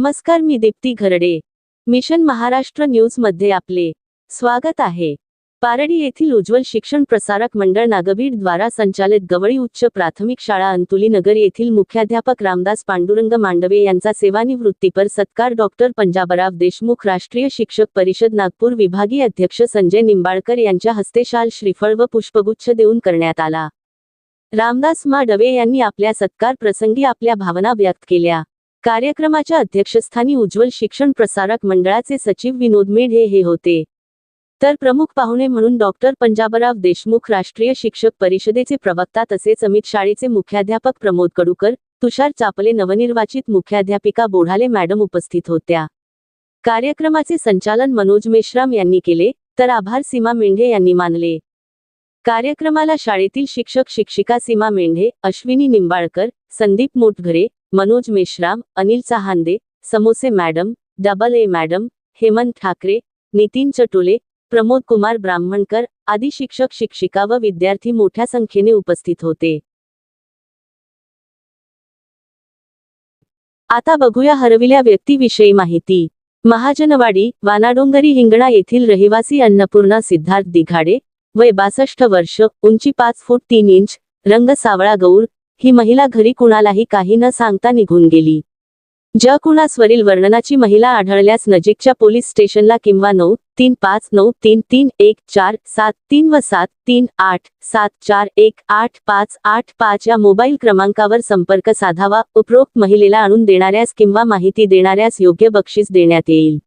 नमस्कार मी दीप्ती घरडे. मिशन महाराष्ट्र न्यूजमध्ये आपले स्वागत आहे. पारडी येथील उज्ज्वल शिक्षण प्रसारक मंडळ नागबीड द्वारा संचालित गवळी उच्च प्राथमिक शाळा अंतुली नगर येथील मुख्याध्यापक रामदास पांडुरंग मांडवे यांचा सेवानिवृत्तीपर सत्कार डॉक्टर पंजाबराव देशमुख राष्ट्रीय शिक्षक परिषद नागपूर विभागीय अध्यक्ष संजय निंबाळकर यांच्या हस्ते शाल श्रीफळ व पुष्पगुच्छ देऊन करण्यात आला. रामदास माडवे यांनी आपल्या सत्कार प्रसंगी आपल्या भावना व्यक्त केल्या. कार्यक्रमाच्या अध्यक्षस्थानी उज्ज्वल शिक्षण प्रसारक मंडळाचे सचिव विनोद मेढे हे होते. तर प्रमुख पाहुणे म्हणून डॉक्टर पंजाबराव देशमुख राष्ट्रीय शिक्षक परिषदेचे प्रवक्ता तसेच अमित शाळेचे मुख्याध्यापक प्रमोद कडूकर तुषार चापले नवनिर्वाचित मुख्याध्यापिका बोढाले मॅडम उपस्थित होत्या. कार्यक्रमाचे संचालन मनोज मेश्राम यांनी केले तर आभार सीमा मेंढे यांनी मानले. कार्यक्रमाला शाळेतील शिक्षक शिक्षिका सीमा Mendhe Ashwini Nimbalkar Sandeep Motghare Manoj Meshram Anil Chahande Samose madam double A madam Hemant Thakare Nitin Chatole Pramod Kumar Brahmankar आदी शिक्षक शिक्षिका व विद्यार्थी मोठ्या संख्येने उपस्थित होते. आता बघूया हरविल्या व्यक्तीविषयी माहिती. महाजनवाडी वानाडोंगरी हिंगणा येथील रहिवासी अन्नपूर्णा सिद्धार्थ दिघाडे वय बासष्ट वर्ष उंची पाच फूट तीन इंच रंग सावळा गौर ही महिला घरी कुणालाही काही न सांगता निघून गेली. ज्या कुणास्वरील वर्णनाची महिला आढळल्यास नजीकच्या पोलीस स्टेशनला किंवा नऊ तीन पाच नऊ तीन तीन एक चार सात तीन व सात तीन आठ सात चार एक आठ पाच आठ पाच या मोबाईल क्रमांकावर संपर्क साधावा. उपरोक्त महिलेला आणून देणाऱ्यास किंवा माहिती देणाऱ्यास योग्य बक्षीस देण्यात येईल.